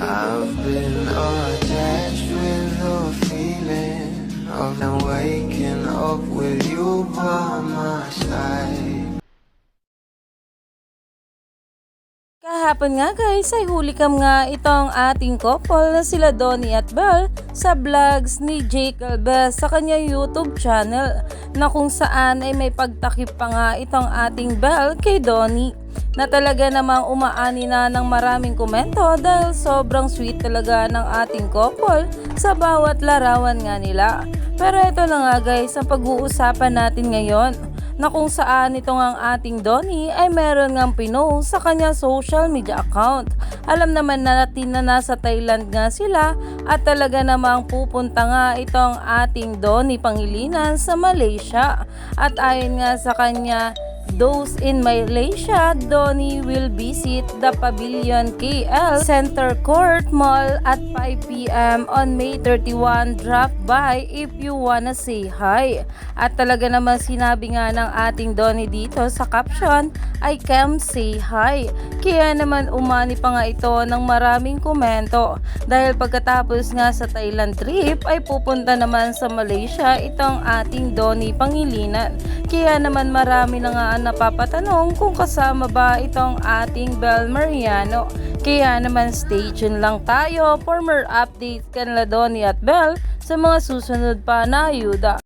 I've been attached with the feeling of now waking up with you by my side. Kahapon nga guys ay huli kam nga itong ating couple na sila Donnie at Belle sa vlogs ni Jake Galvez sa kanya YouTube channel na kung saan ay may pagtakip pa nga itong ating Belle kay Donnie na talaga namang umaani na ng maraming komento dahil sobrang sweet talaga ng ating couple sa bawat larawan nga nila. Pero ito na nga guys ang pag-uusapan natin ngayon na kung saan ito ngang ating Donnie ay meron ngang pinost sa kanya social media account. Alam naman natin na nasa Thailand nga sila at talaga namang pupunta nga itong ating Donnie Pangilinan sa Malaysia. At ayon nga sa kanya, those in Malaysia, Donnie will visit the Pavilion KL Center Court Mall at 5pm on May 31. Drop by if you wanna say hi. At talaga naman sinabi nga ng ating Donnie dito sa caption, I can say hi. Kaya naman umani pa nga ito ng maraming komento dahil pagkatapos nga sa Thailand trip ay pupunta naman sa Malaysia itong ating Donnie Pangilinan. Kaya naman marami na nga napapatanong kung kasama ba itong ating Bel Mariano. Kaya naman stay tuned lang tayo for more updates kanila Donnie at Bel sa mga susunod pa na ayuda.